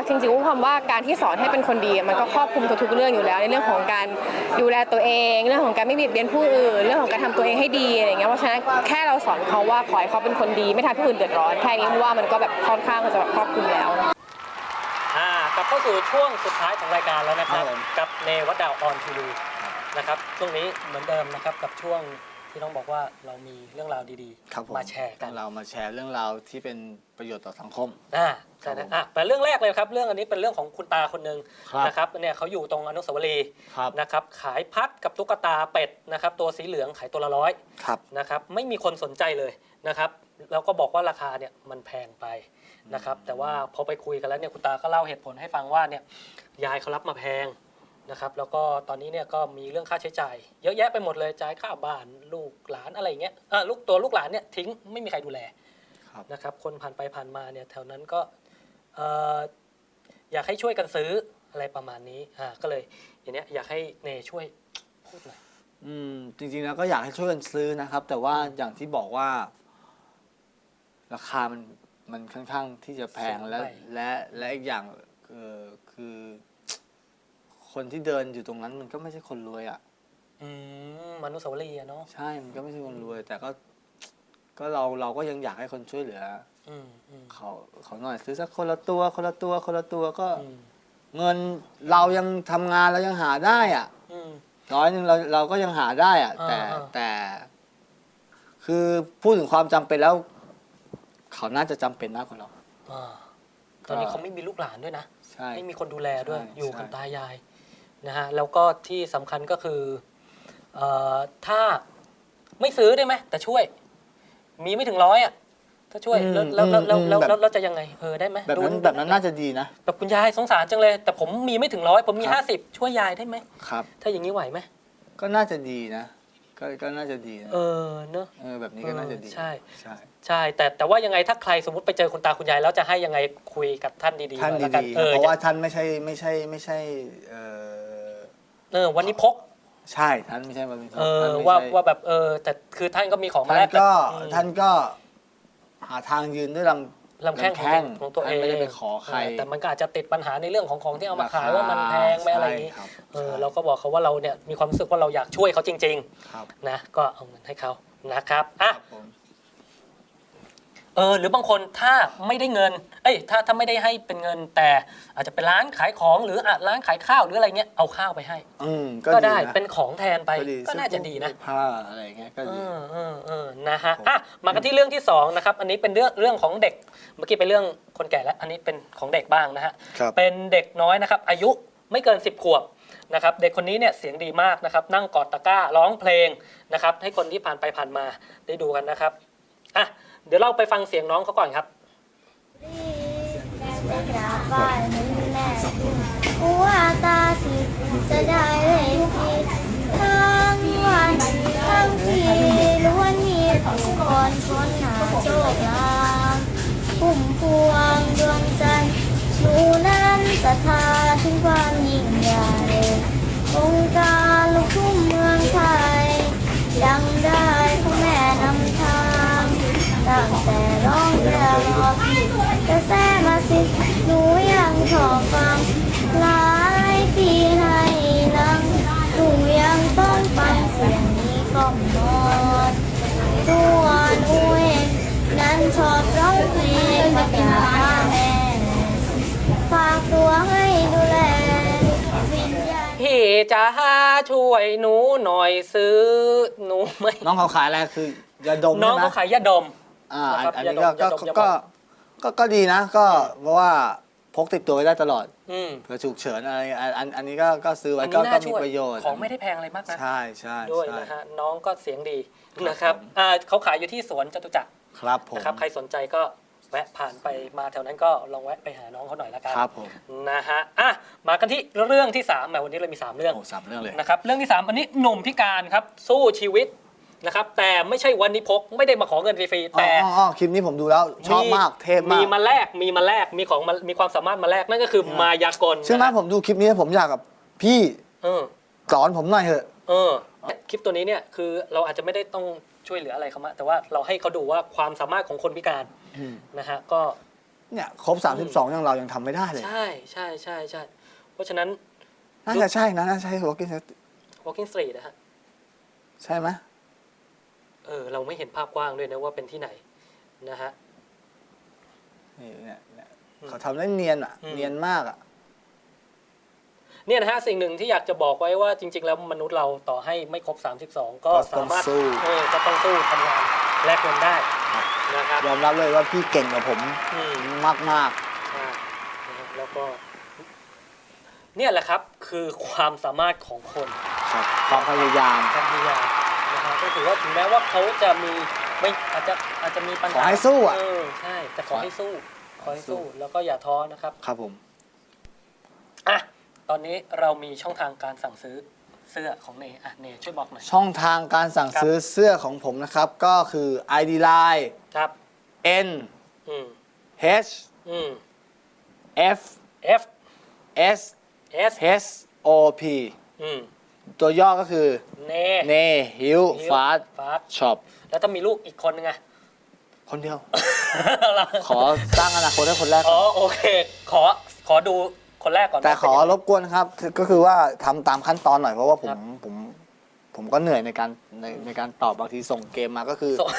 ว่าจริงๆว่าความว่าการที่สอนให้เป็นคนดีมันก็ครอบคลุมทุกๆเรื่องอยู่แล้ว ในเรื่องของการดูแลตัวเอง เรื่องของการไม่เบียดเบียนผู้อื่น เรื่องของการทำตัวเองให้ดีอะไรอย่างเงี้ยเพราะฉะนั้นแค่เราสอนเขาว่าขอให้เขาเป็นคนดี ไม่ทำให้ผู้อื่นเดือดร้อนแค่นี้ว่ามันก็แบบค่อนข้างจะแบบครอบคลุมแล้วอ่ากลับเข้าสู่ช่วงสุดท้ายของรายการแล้วนะครับครับผมกับเนวัดดาวออนทีวีนะครับช่วงนี้เหมือนเดิมนะครับกับช่วง ที่ต้องบอกว่าเรามีเรื่องราวดีครับผมมาแชร์กันเรามาแชร์เรื่องราวที่เป็นประโยชน์ต่อสังคม อ่าครัใช่บผมนะอะแต่เรื่องแรกเลยครับ เรื่องอันนี้เป็นเรื่องของคุณตาคนหนึ่งครับนะครับเนี่ยเขาอยู่ตรงอนุสาวรีย์ครับ นะครับ ขายพัดกับตุ๊กตาเป็ดนะครับ ตัวสีเหลืองขายตัวละร้อยครับ นะครับ ไม่มีคนสนใจเลยนะครับ แล้วก็บอกว่าราคาเนี่ยมันแพงไปนะครับ แต่ว่าพอไปคุยกันแล้วเนี่ยคุณตาก็เล่าเหตุผลให้ฟังว่าเนี่ยยายเขารับมาแพง นะครับแล้วก็ตอนนี้เนี่ยก็มีเรื่องค่าใช้จ่าย เยอะแยะไปหมดเลยจ่ายค่าบ้านลูกหลานอะไรอย่างเงี้ยเออลูกตัวลูกหลานเนี่ยทิ้งไม่มีใครดูแลครับนะครับคนผ่านไปผ่านมาเนี่ยแถวนั้นก็เอ่ออยากให้ช่วยกันซื้ออะไรประมาณนี้อ่าก็เลยอย่างเนี้ยอยากให้เนช่วยพูดหน่อย อืมจริงๆแล้วก็อยากให้ช่วยกันซื้อนะครับ แต่ว่าอย่างที่บอกว่า ราคามันมันค่อนข้างที่จะแพงสูงและไป และและอีกอย่างเออคือ คนที่เดินอยู่ตรงนั้นมันก็ไม่ใช่คนรวยอะ อืมมนุษย์สาวรีย์อะเนาะใช่มันก็ไม่ใช่คนรวย แต่ก็ ก็เราเราก็ยังอยากให้คนช่วยเหลือ อืมอืมเขาเขาหน่อยซื้อสักคนละตัวคนละตัวคนละตัวก็ อืมเงินเรายังทำงานเรายังหาได้อะ อืม ร้อยหนึ่งเราเราก็ยังหาได้อะอ่าแต่อ่า แต่ คือพูดถึงความจำเป็นแล้ว เขาน่าจะจำเป็นมากกว่าเรา อ่าตอนนี้เขาไม่มีลูกหลานด้วยนะ ใช่ ไม่มีคนดูแลด้วย ใช่อยู่กับใช่ ตายาย นะฮะแล้วก็ที่สำคัญก็คือเอ่อถ้าไม่ซื้อได้ไหมแต่ช่วย มีไม่ถึงร้อยอะถ้าช่วยแล้วแล้วแล้วแล้วแล้วแล้วแล้วจะยังไงเออได้ไหมแบบนั้นดูแบบนั้นน่าจะดีนะ แบบคุณยายสงสารจังเลย แต่ผมมีไม่ถึงร้อยผมมีครับ ห้าสิบช่วยยายได้ไหมครับ ถ้าอย่างนี้ไหวไหมก็น่าจะดีนะ ก็ก็น่าจะดีนะเออเนอะ เออแบบนี้ก็น่าจะดีใช่ ใช่ ใช่ แต่แต่ว่ายังไงถ้าใครสมมติไปเจอคุณตาคุณยายแล้วจะให้ยังไงคุยกับท่านดีๆท่านหอยละกัดีๆเออเพราะว่าท่านไม่ใช่ไม่ใช่ไม่ใช่เออ เออวันนี้พกใช่ท่านไม่ใช่วันนี้เออท่นไม่ว่าใช่ว่าแบบเออแต่คือท่านก็มีของมาท่าแลนกก็อืม ท่านก็ หาทางยืนด้วยลำลำแข้งลำแข้งของตัวเอท่านงไม่ได้ไปขอใครเแต่มันก็อาจจะติดปัญหาในเรื่องของของที่เอามาขายราคาว่ามันแพงไหมอะไรอย่างนี้ใช่ครับเออใช่เราก็บอกเขาว่าเราเนี่ยมีความรู้สึกว่าเราอยากช่วยเขาจริง ครับๆ นะ ก็เอาเงินให้เขานะครับอะครับผมเออหรือบางคนถ้าไม่ได้เงิน เอ้ยถ้าถ้าไม่ได้ให้เป็นเงินแต่ อาจจะเป็นร้านขายของหรืออะร้านขายข้าวหรืออะไรเงี้ยเอาข้าวไปให้ อืมก็ได้นะเป็นของแทนไปก็ดีก็น่าจะดีนะ เสื้อผ้าอะไรอย่างเงี้ยก็เอดีอเออเออนะฮะผมอะมากันที่เรื่องที่สองนะครับ อันนี้เป็นเรื่องเรื่องของเด็ก เมื่อกี้เป็นเรื่องคนแก่แล้ว อันนี้เป็นของเด็กบ้างนะฮะ ครับ เป็นเด็กน้อยนะครับ อายุไม่เกิน 10 ขวบนะครับ เด็กคนนี้เนี่ยเสียงดีมากนะครับ นั่งกอดตะกร้าร้องเพลงนะครับ ให้คนที่ผ่านไปผ่านมาได้ดูกันนะครับ อะ เดี๋ยวเราไปฟังเสียงน้องเขาก่อนครับได้กราตาสิจะได้เลยทีทั้งวันทั้งทีล้วนมีผู้คนค้นหาโชคลางพุ่มพวงดวงจันทร์หนูนั้นศรัทธาถึงความยิ่งใหญ่องค์การลูกทุ่งเมืองไทยยังได้ จะช่วยหนูหน่อยซื้อหนูไหมน้องเขาขายอะไรคือยาดมน้องใช่ไหมเขาขายยาดม อ่าอันนะครับอันนี้ยาก็ดมก็ยาดม ก็ก็ก็ดีนะ ก็เพราะว่าพกติดตัวไว้ได้ตลอดอืมเผื่อฉุกเฉินอะไรอันอันอันนี้ก็ก็ซื้อไว้อันก็นี้ก็น่ามีช่วยประโยชน์ของไม่ได้แพงอะไรมากนะ ใช่ใช่ด้วยใช่ นะฮะน้องก็เสียงดีครับนะครับผม อ่าเขาขายอยู่ที่สวนจตุจักรครับผม นะครับใครสนใจก็ แวะผ่านไปมาแถวนั้นก็ลองแวะไปหาน้องเขาหน่อยละกันครับผมนะฮะอะมากันที่เรื่องที่3แหมวันนี้เรามี 3 เรื่องโอ้สามเรื่องเลย นะครับเรื่องที่ 3 อันนี้หนุ่มพิการครับสู้ชีวิตนะครับแต่ไม่ใช่วันนี้พกไม่ได้มาขอเงินฟรีๆอ๋อแต่ อ๋ออ๋อคลิปนี้ผมดูแล้วชอบมากเทพมากมีมาแลกมีมาแลกมีของมามีความสามารถมาแลกนั่นก็คือมายากลเชื่อไหมนะฮะผมดูคลิปนี้ผมอยากกับพี่เออสอนผมหน่อยเถอะ เออคลิปตัวนี้เนี่ยคือเราอาจจะไม่ได้ต้องช่วยเหลืออะไรเขามากแต่ว่าเราให้เขาดูว่าความสามารถของคนพิการอืม นะฮะก็เนี่ยครบ 32ยังเรายังทำไม่ได้เลย ใช่ใช่ใช่ใช่เพราะฉะนั้น น่าจะใช่นะน่าจะใช่ walking street walking street นะฮะใช่ไหมเออเราไม่เห็นภาพกว้างด้วยนะว่าเป็นที่ไหนนะฮะ นี่เนี่ยเนี่ยอืมเขาทำได้เนียนอะ อืม เนียนมากอะ เนี่ยนะฮะสิ่งหนึ่งที่อยากจะบอกไว้ว่าจริง ๆ แล้วมนุษย์เราต่อให้ไม่ครบ 32 ก็สามารถก็ต้องสู้ เออก็ต้องสู้ทำงานแลกเงินได้ นะครับยอมรับเลยว่าพี่เก่งกว่าผมอืมมากมากใช่นะครับแล้วก็ เนี่ยแหละครับคือความสามารถของคนๆครับความพยายามความพยายามนะฮะก็ถือว่าถึงแม้ว่าเขาจะมีไม่อาจจะอาจจะมีปัญขอหาให้สู้อะเออใช่แต่ขอให้สู้ขอให้สู้แล้วก็อย่าท้อนะครับครับผม อะตอนนี้เรามีช่องทางการสั่งซื้อ เสื้อของเนอะเนช่วยบอกหน่อยช่องทางการสั่งครับซื้อเสื้อของผมนะครับ ก็คือ ID Line ครับ N อืม H อืม F F S S H O P อืมตัวย่อก็คือ เน เนฮิวฟาสฟาส ช็อปแล้วถ้ามีลูกอีกคนนึงอะคนเดียว ขอสร้างอนาคตให้คนแรกอ๋ก่ออนโอเค ขอขอดู คนแรกก่อนแต่ขอว่าเป็นยังไงรบกวนครับก็คือว่าทำตามขั้นตอนหน่อยเพราะว่าผครัมบผมผมก็เหนื่อยในการในในการตอบบางทีส่งเกมมาก็คือ ส่ง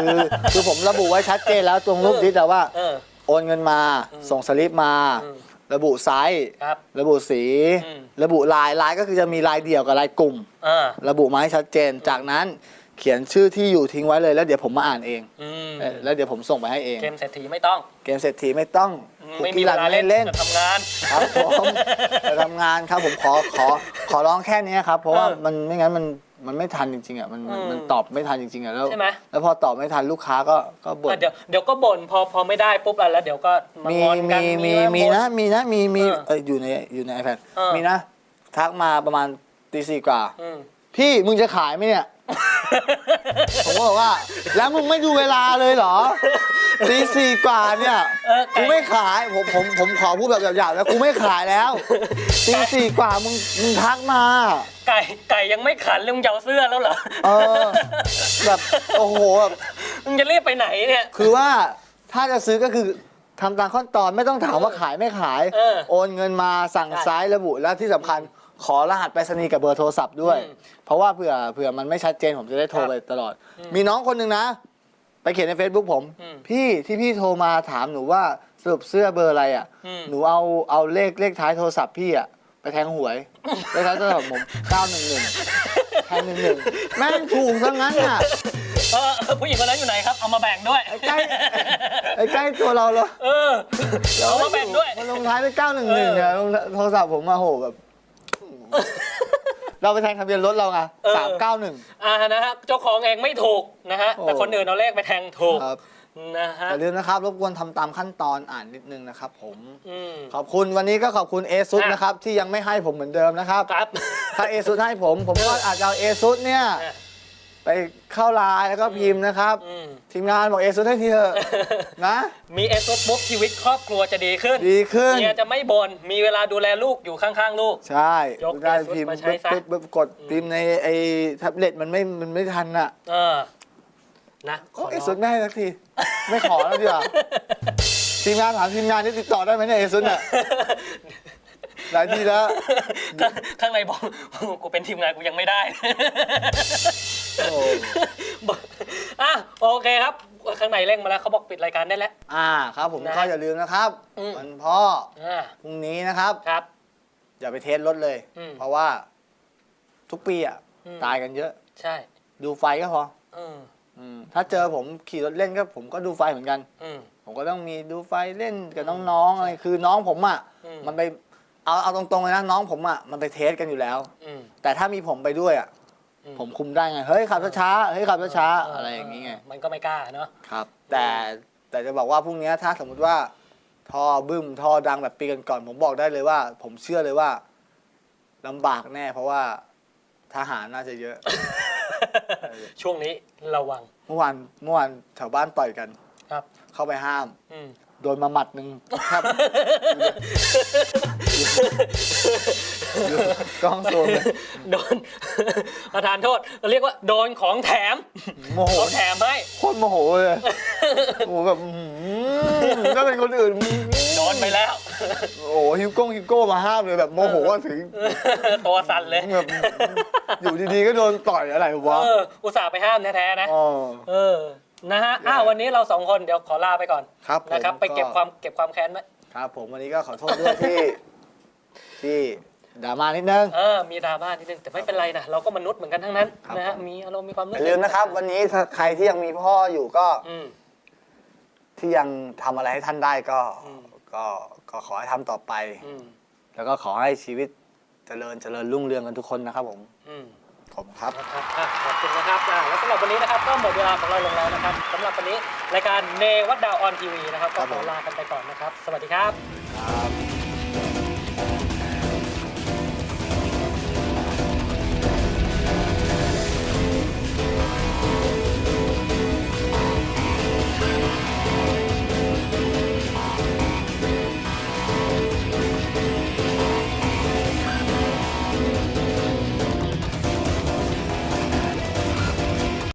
คือคือผมระบุไว้ชัดเจนแล้วตรงรูปดิสแต่ว่า เออ โอนเงินมา อืมส่งสลิปมา อืมระบุไซส์ครับระบุสี อืม ระบุลายลายก็คือจะมีลายเดี่ยวกับลายกลุ่มอ่าระบุมาให้ชัดเจน จากนั้น เขียนชื่อที่อยู่ทิ้งไว้เลยแล้วเดี๋ยวผมมาอ่านเองอืมเออแล้วเดี๋ยวผมส่งไปให้เอง เกมเศรษฐีไม่ต้องเกมเศรษฐีไม่ต้องไม่มีคุกกี้เวรันลาไม่เล่นเล่นจะทำงาน ครับผมจะทำงานครับผมขอขอขอร้องแค่นี้ครับ เพราะว่าเออมันไม่งั้นมันมันไม่ทันจริงๆอะมันมันอืมมันตอบไม่ทันจริงๆอะแล้วใช่ไหม แล้วพอตอบไม่ทันลูกค้าก็ก็บ่นอะเดี๋ยวเดี๋ยวก็บ่นพอพอไม่ได้ปุ๊บอะแล้วเดี๋ยวก็มามีงอนกันมีมีว่ามีบ่ นะมีนะมีมีเออเอยอยู่ในอยู่ใน iPad เออ มีนะทักมาประมาณตีสี่กว่า อืมพี่มึงจะขายไหมเนี่ย ผมก็บอกว่า แล้วมึงไม่ดูเวลาเลยเหรอตีสี่กว่าเนี่ยเออไก่ กูไม่ขายผมผมผมขอพูดแบบหยาบๆแล้วกูไม่ขายแล้วตีสี่กว่ามึงมึงทักมา ไก่ไก่ยังไม่ขันเรื่องเยาเสื้อแล้วเหรอเออ แบบโอ้โหแบบมึงจะรีบไปไหนเนี่ย คือว่าถ้าจะซื้อก็คือทำตามขั้นตอนไม่ต้องถามว่าขายไม่ขาย เออโอนเงินมาสั่งใช่ ซ้ายระบุแล้วที่สำคัญ ขอรหัสไปรษณีย์กับเบอร์โทรศัพท์ด้วยอืมเพราะว่าเผื่อเผื่อมันไม่ชัดเจนผมจะได้โทรครับไปตลอดอืมมีน้องคนหนึ่งนะ ไปเขียนใน Facebook ผม อืมพี่ที่พี่โทรมาถามหนูว่าสรุปเสื้อเบอร์อะไรอะ อืม หนูเอาเอาเลขเลขท้ายโทรศัพท์พี่อะไปแทงหวยเลขท้ายโทรศัพท์ผม911แทง11แม่งถูกซะงั้นอะ เออผู้หญิงคนนั้นอยู่ไหนครับ เอามาแบ่งด้วยใกล้ไอ้ใกล้ตัวเราเลยเออ เอามาแบ่งด้วย มันลงท้ายด้วย911เนี่ยลงโทรศัพท์ผมมาโหแบบ เราไปแทงทะเบียนรถเราไงเออ สามเก้าหนึ่ง อ่านะฮะเจ้าของเองไม่ถูกนะฮะโอ้แต่คนอื่นเอาเลขไปแทงถูกครับนะฮะอย่าลืมนะครับ รบกวนทำตามขั้นตอนอ่านนิดนึงนะครับผม อืม ขอบคุณวันนี้ก็ขอบคุณเอซุอะ นะครับ ที่ยังไม่ให้ผมเหมือนเดิมนะครับ ครับ ถ้าเอซุให้ผม ผมก็อาจจะเอาเอซุเนี่ย อะ ไปเข้าไลน์แล้วก็พิมพ์นะครับ อืม ทีมงานบอกเอซุให้ทีเถอะ นะ มีเอสปุ๊บชีวิตครอบครัวจะดีขึ้นดีขึ้น เมียจะไม่บ่นมีเวลาดูแลลูกอยู่ข้างๆ ลูก ใช่ยกได้ ASUS พิมพ์มาใช้ปึ๊บซะปึ๊บปึ๊บกดพิมพ์ในไอ้แท็บเล็ตมันไม่มันไม่ทันอะเออนะขโอ้อเอร้องซุไม่ให้สักที ไม่ขอแล้วดีกว่าทีมงานถามทีมงานนี่ติดต่อได้ไหมเนี่ยเอซุเนี่ยหลายทีแล้ว ข้างข้างในบอก กูเป็นทีมงานกูยังไม่ได้โอ้บอกอะโอเคครับ ข้างในเร่งมาแล้วเขาบอกปิดรายการได้แล้ว อ่าครับผมนะก็อย่าลืมนะครับอืม วันพ่ออ่าพรุ่งนี้นะครับ ครับ อย่าไปเทสรถเลย อืมเพราะว่า ทุกปีอะอืม ตายกันเยอะ ใช่ดูไฟก็พออืมอืมถ้าเจอผมขี่รถเล่นก็ผมก็ดูไฟเหมือนกัน อืม ผมก็ต้องมีดูไฟเล่นกับน้องๆอะไรคือน้องผมอะอืม มันไปเอาเอาตรงๆเลยนะน้องผมอะมันไปเทสกันอยู่แล้ว อืมแต่ถ้ามีผมไปด้วยอะอื ผมคุมได้ไง เฮ้ยขับช้าๆเฮ้ยขับช้าๆอะไรอย่างนี้ไง มันก็ไม่กล้าเนาะ ครับ แต่แต่จะบอกว่าพรุ่งนี้ถ้าสมมุติว่าท่อบึ้มท่อดังแบบปีก่อนๆผมบอกได้เลยว่า ผมเชื่อเลยว่าลำบากแน่ เพราะว่าทหารน่าจะเยอะ ช่วงนี้ระวัง เมื่อวานเมื่อวานแถวบ้านต่อยกัน ครับ เข้าไปห้าม อืม โดนมาหมัดหนึ่งแทบอยู่กล้องโซนเลยโดน ประธานโทษเราเรียกว่าโดนของแถมโมโหเขาแถมให้โคตรโมโหเลยโอ้โหแบบอื้อหือถ้าเป็นคนอื่น โดนไปแล้ว โอ้โหฮิวโก้งฮิวโก้มาห้ามเลยแบบโมโหว่าถึงตัวสั่นเลยแบบอยู่ดีๆก็โดนต่อยอะไรวะเอออุตส่าห์ไปห้ามแท้ๆนะอ๋อ เออ นะฮะอ้าววันนี้เราสองคนเดี๋ยวขอลาไปก่อนครับผมนะครับ ไปเก็บก็ความเก็บความแค้นไว้ครับ ผมวันนี้ก็ขอโทษด้วยที่ ที่ดราม่านิดนึง เออมีดราม่านิดนึงแต่ไม่เป็นไรนะเราก็มนุษย์เหมือนกันทั้งนั้นครับ นะฮะผมมีอารมณ์มีความอรู้ย่าสึกลืมนะครับ วันนี้ถ้าใครที่ยังมีพ่ออยู่ก็อืม ที่ยังทำอะไรให้ท่านได้ก็อืม ก็ก็ขอให้ทำต่อไป อืมแล้วก็ขอให้ชีวิตเจริญเจริญรุ่งเรืองกันทุกคนนะครับผม อืม ผมครับนะครับ อะขอบคุณนะครับอะแล้วสำหรับวันนี้นะครับก็หมดเวลาของเราลงแล้วนะครับสำหรับวันนี้รายการเนวัดดาวออนทีวีนะครับครัก็บขผอมลากันไปก่อนนะครับ สวัสดีครับ